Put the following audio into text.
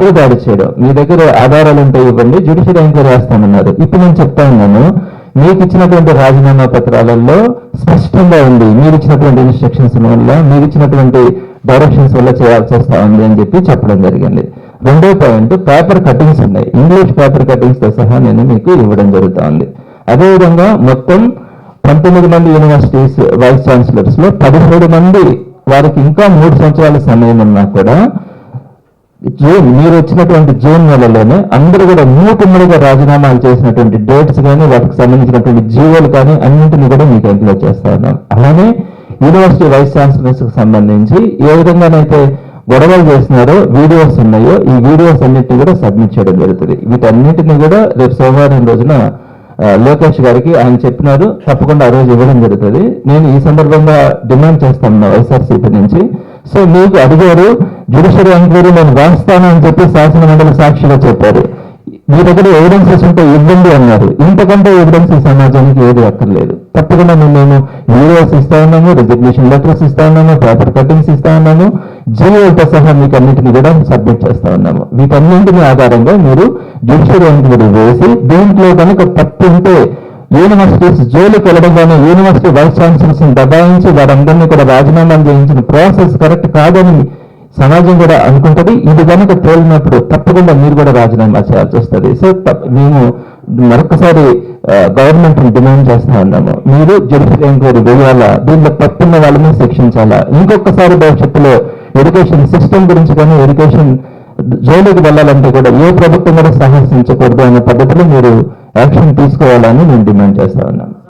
వ్యక్తిగా దాడి చేయడం? మీ దగ్గర ఆధారాలు ఉంటే ఇవ్వండి జ్యుడిషియల్ ఎంక్వైరీ వేస్తామన్నారు ఇప్పుడు నేను చెప్తా ఉన్నాను మీకు ఇచ్చినటువంటి రాజీనామా పత్రాలలో స్పష్టంగా ఉంది మీరు ఇచ్చినటువంటి ఇన్స్ట్రక్షన్స్ వల్ల మీరు ఇచ్చినటువంటి డైరెక్షన్స్ వల్ల చేయాల్సి వస్తా ఉంది అని చెప్పి చెప్పడం జరిగింది. రెండో పాయింట్ పేపర్ కటింగ్స్ ఉన్నాయి. ఇంగ్లీష్ పేపర్ కటింగ్స్తో సహా నేను మీకు ఇవ్వడం జరుగుతూ ఉంది అదేవిధంగా మొత్తం పంతొమ్మిది మంది యూనివర్సిటీస్ వైస్ ఛాన్సలర్స్లో పదిహేడు మంది వారికి ఇంకా మూడు సంవత్సరాల సమయం ఉన్నా కూడా జూన్ మీరు వచ్చినటువంటి జూన్ నెలలోనే అందరూ కూడా మూకుమ్మడిగా రాజీనామాలు చేసినటువంటి డేట్స్ కానీ వాటికి సంబంధించినటువంటి జీవోలు కానీ అన్నింటినీ కూడా మీకు ఎంపిక చేస్తా ఉన్నాం. అలానే యూనివర్సిటీ వైస్ ఛాన్సలర్స్కి సంబంధించి ఏ విధంగానైతే గొడవలు చేసినారో వీడియోస్ ఉన్నాయో ఈ వీడియోస్ అన్నింటినీ కూడా సబ్మిట్ చేయడం జరుగుతుంది. వీటన్నిటిని కూడా రేపు సోమవారం రోజున లోకేష్ గారికి ఆయన చెప్పినారు. తప్పకుండా ఆ రోజు ఇవ్వడం జరుగుతుంది. నేను ఈ సందర్భంగా డిమాండ్ చేస్తాను వైఎస్ఆర్సీపీ నుంచి. సో మీకు అడిగారు జ్యుడిషియల్ ఎంక్వైరీ నేను రాస్తాను అని చెప్పి శాసన మండలి సాక్షిగా చెప్పారు. మీ దగ్గర ఎవిడెన్సెస్ ఉంటే ఇవ్వండి అన్నారు. ఇంతకంటే ఎవిడెన్స్ ఈ సమాజానికి ఏది అక్కర్లేదు. తప్పకుండా మేము మేము వీడియోస్ ఇస్తా ఉన్నాము రిజర్వేషన్ లెటర్స్ ఇస్తా ఉన్నాము పేపర్ కటింగ్స్ ఇస్తా ఉన్నాము జీవోలతో సహా మీకు అన్నింటిని కూడా సబ్మిట్ చేస్తా ఉన్నాము. వీటన్నింటిని ఆధారంగా మీరు జ్యుడిషియల్ ఎంక్వైరీ వేసి దీంట్లో కనుక తప్పు ఉంటే యూనివర్సిటీస్ జైలుకి వెళ్ళడంలోనే యూనివర్సిటీ వైస్ ఛాన్సలర్స్ దబాయించి వారందరినీ కూడా రాజీనామాలు చేయించిన ప్రాసెస్ కరెక్ట్ కాదని సమాజం కూడా అనుకుంటది. ఇది కనుక తేలినప్పుడు తప్పకుండా మీరు కూడా రాజీనామా చేయాల్సి వస్తుంది. సో మేము మరొకసారి గవర్నమెంట్ డిమాండ్ చేస్తా ఉన్నాము. మీరు జ్యుడిషియల్ ఎంక్వైరీ వేయాలా? దీనిలో పట్టున్న వాళ్ళని శిక్షించాలా? ఇంకొకసారి భవిష్యత్తులో ఎడ్యుకేషన్ సిస్టమ్ గురించి కానీ ఎడ్యుకేషన్ జైలుకి వెళ్ళాలంటే కూడా ఏ ప్రభుత్వం కూడా సాహసించకూడదు అనే పద్ధతిలో మీరు యాక్షన్ తీసుకోవాలని నేను డిమాండ్ చేస్తా ఉన్నాను.